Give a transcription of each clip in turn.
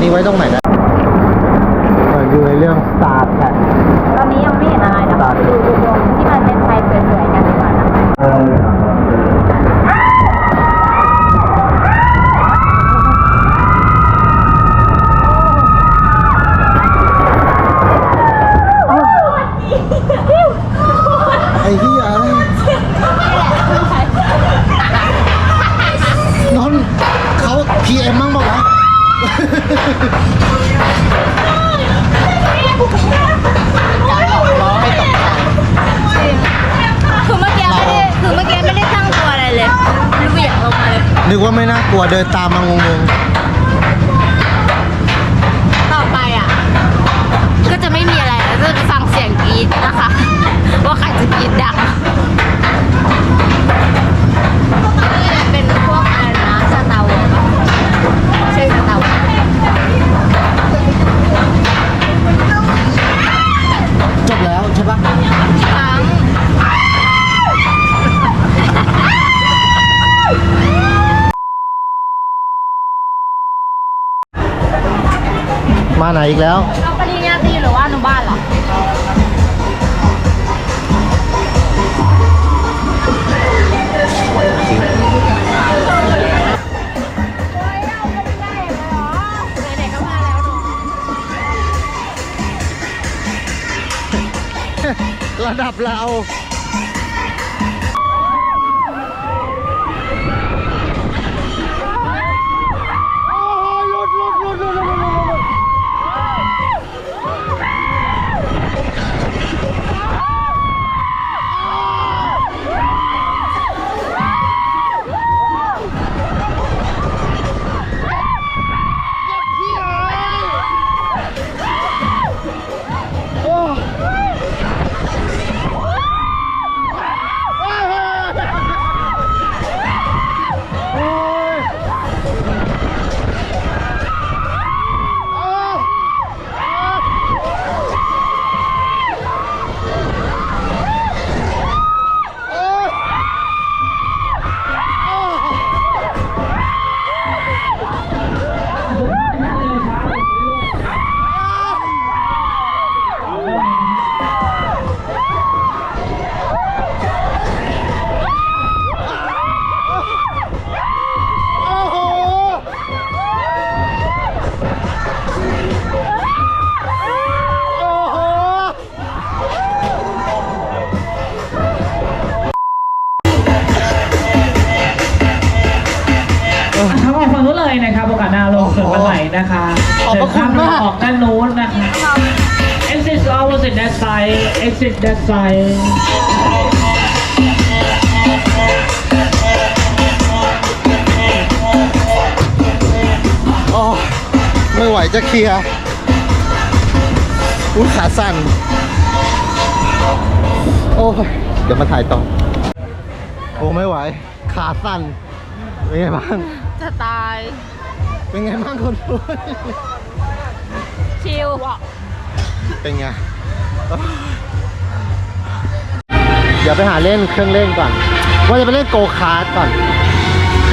นนี้ไว้ตรงไหนนะ นึกว่าไม่น่ากลัวเดินตามมางงต่อไปอะ ก็จะไม่มีอะไรแล้วจะฟังเสียงกรี๊ดนะคะ ว่าใครจะกรี๊ดดัง นอีกแล้วเอาปริญญาตรีหรือว่าอนุบาลเหรอระดับเรา นไหนนะคะขอบพระคุณมาก เดินข้ออกด้านนู้นนะคะ exit opposite that side exit that side โอ้ไม่ไหวจะเคลียร์อุ้ยขาสั่น โอ้ย เดี๋ยวมาถ่ายต่อ โอ้ ไม่ไหว ขาสั่นเป็นไงบ้าง จะตาย เป็นไงบ้างคนดูชิลอะเป็นไงโอ้ยเดี๋ยวไปหาเล่นเครื่องเล่นก่อน ว่าจะไปเล่นโกคาร์ทก่อน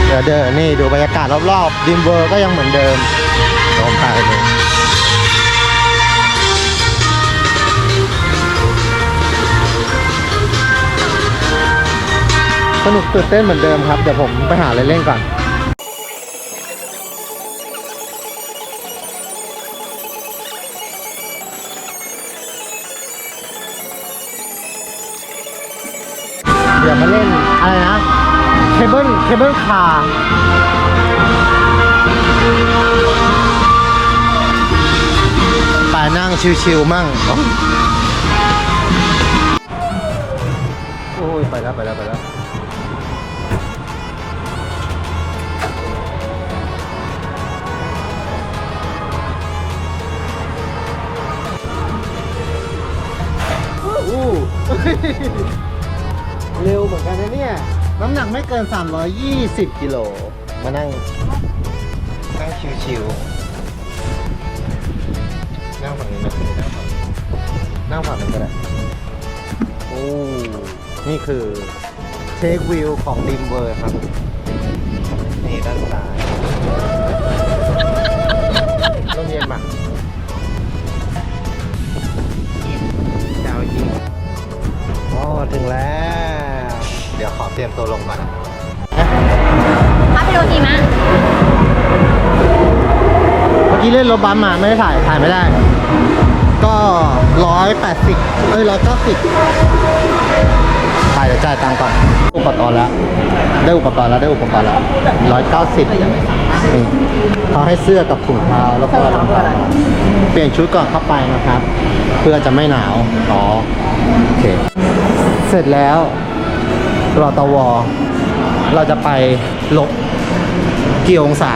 เดี๋ยวเดินนี่ดูบรรยากาศรอบๆดิมเวอร์ก็ยังเหมือนเดิมเดี๋ยวผมถ่ายให้ดูสนุกตื่นเต้นเหมือนเดิมครับ เดี๋ยวผมไปหาอะไรเล่นก่อน เคเบิลเคเบิลคาร์ไปนั่งชิวๆมั่ง โอ้ย ไปแล้ว ไปแล้ว ไปแล้วอู้เร็วเหมือนกันนะเนี่ย น้ำหนักไม่เกิน 320 กิโล มานั่ง นั่งชิวๆ นั่งฝั่งนี้นะนั่งฝั่งนั่งฝั่งนี้ก็ได้โอ้นี่คือเทควิวของดิมเวอร์ครับ นี่ด้านซ้าย กี้เล่นรถบัมมาไม่ได้ถ่ายถ่ายไม่ได้ ก็ร้อยแปดสิบเอ้ยร้อยเก้าสิบถ่ายเดี๋ยวจ่ายตังค์ก่อนอุปกรณ์แล้วได้อุปกรณ์แล้วได้อุปกรณ์แล้วร้อยเก้าสิบเขาให้เสื้อกับถุงเท้าแล้วก็รองเท้าเปลี่ยนชุดก่อนเข้าไปนะครับ เพื่อจะไม่หนาวอ๋อโอเค เสร็จแล้วรอตวเราจะไปลบกี่องศา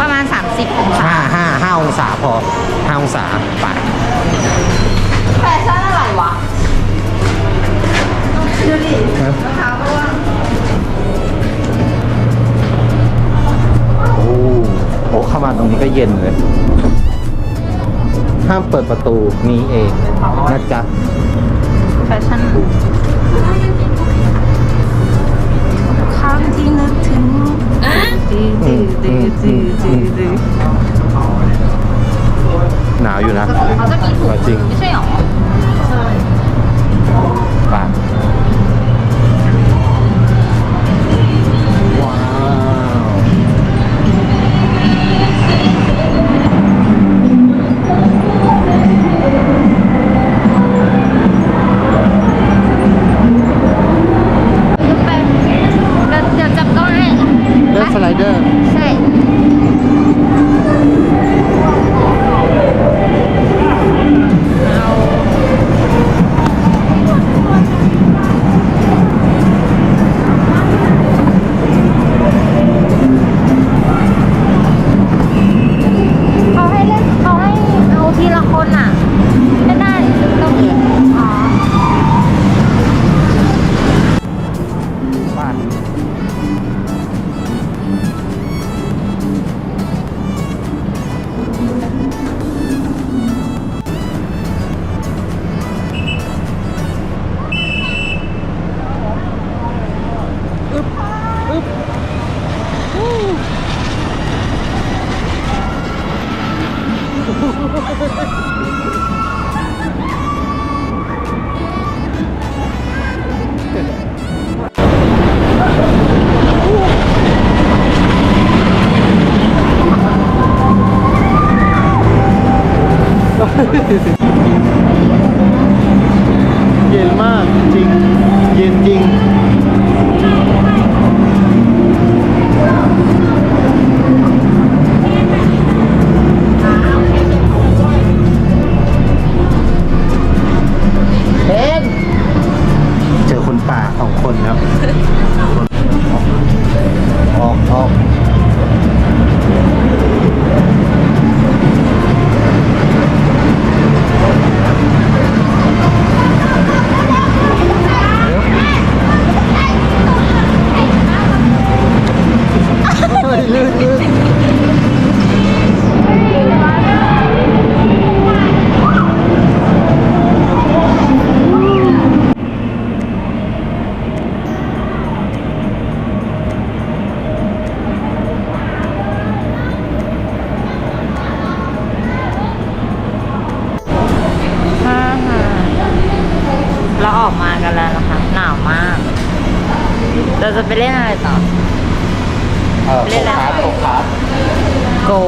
ประมาณ 30องศาห้าห้าห้าองศาพอห้าองศาไปแฟชั่นอะไรวะดูดิครับรองเท้าก็ว่าโอ้โหเข้ามาตรงนี้ก็เย็นเลย ห้ามเปิดประตูนี้เองนะจ๊ะ แฟชั่น อยู่นะ เขาจะมีถุงจริง ไม่ใช่หรอ เย็นมากจริง เย็นจริงเอ็นเจอคนป่าสองคนครับ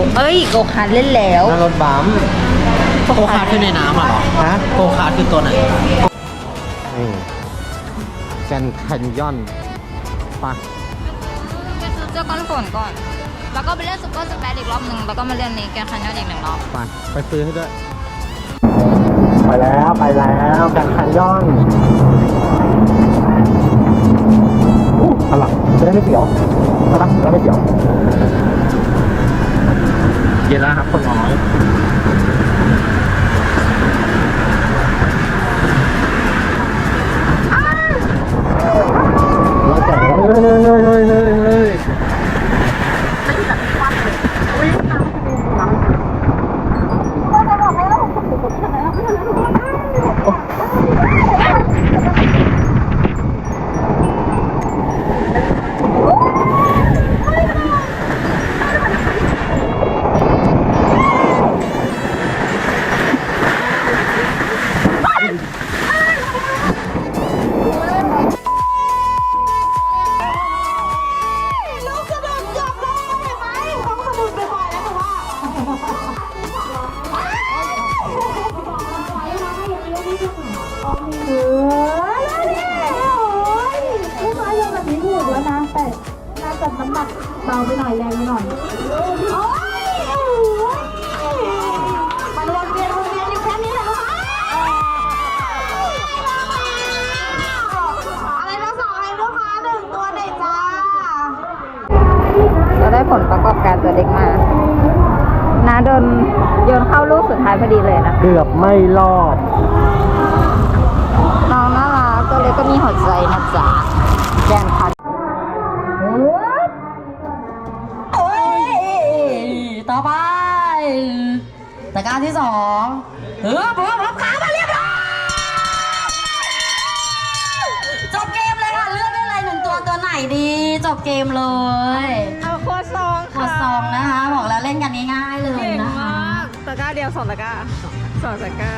กเอ้ยโกคาร์ทเล่นแล้ว นั่งรถบัมโกคาร์ทคือในน้ำอะเหรอฮะโกคาร์ทคือตัวไหนนี่แกนแคนยอนปะไปซื้อเจ้าก้อนฝนก่อน แล้วก็ไปเล่นซุปเปอร์สแปซอีกรอบหนึ่งแล้วก็มาเล่นนี้แกนคันยอนอีกหนึ่งรอบไปไปซื้อให้ด้วย ไปแล้วไปแล้วแกนแคนยอนอู้เอาล่ะจะได้ไม่เสียวนะครับจะได้ไม่เสียว เย็นแล้วครับคนน้อย เด็กมา นาโดนโยนเข้าลูกสุดท้ายพอดีเลยนะเกือบไม่รอด น้องน่ารักตัวเล็กก็มีหัวใจนะจ๊ะแกนพันโอ้ยต่อไปตะกร้าที่สองเออผมผมขามาเรียบร้อยจบเกมเลยค่ะ เลือกได้เลยหนึ่งตัวตัวไหนดี จบเกมเลย เอาโคซองกดซองนะคะ บอกแล้วเล่นกันง่ายๆเลยเก่งนะคะมากตะกร้าเดียวสองตะกร้าสองตะกร้า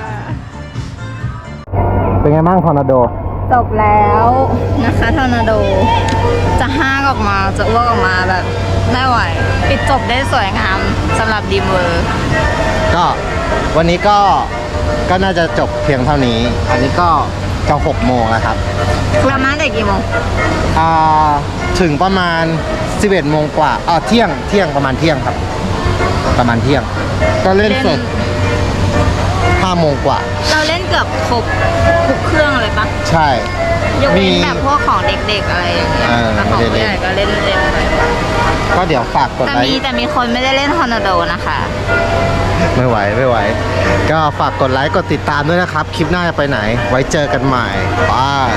เป็นไงบ้างทอร์นาโด จบแล้วนะคะทอร์นาโด จะห้ากออกมาจะอ้วกออกมาแบบไม่ไหว ปิดจบได้สวยงามสำหรับดีมเวอร์ ก็วันนี้ก็ก็น่าจะจบเพียงเท่านี้ อันนี้ก็ จะหกโมงแล้วครับประมาณแต่กี่โมงอ่าถึงประมาณ 11โมงกว่าอ่าเที่ยงเที่ยงประมาณเที่ยงครับ ประมาณเที่ยง ก็เล่นเสร็จ 5โมงกว่า เราเล่นเกือบครบทุกเครื่องเลยปะใช่ ยกเว้นมีแบบพวกของเด็กๆอะไรอย่างเงี้ยเออแต่ของไม่ผู้ได้ใหเล่ญ่นก็เล่นเล่นไปก็เดี๋ยวฝากกดแต่ไลมีค์แต่มีคนไม่ได้เล่นทอร์นาโดนะคะ ไม่ไหวไม่ไหว ก็ฝากกดไลค์กดติดตามด้วยนะครับ คลิปหน้าจะไปไหน ไว้เจอกันใหม่บาย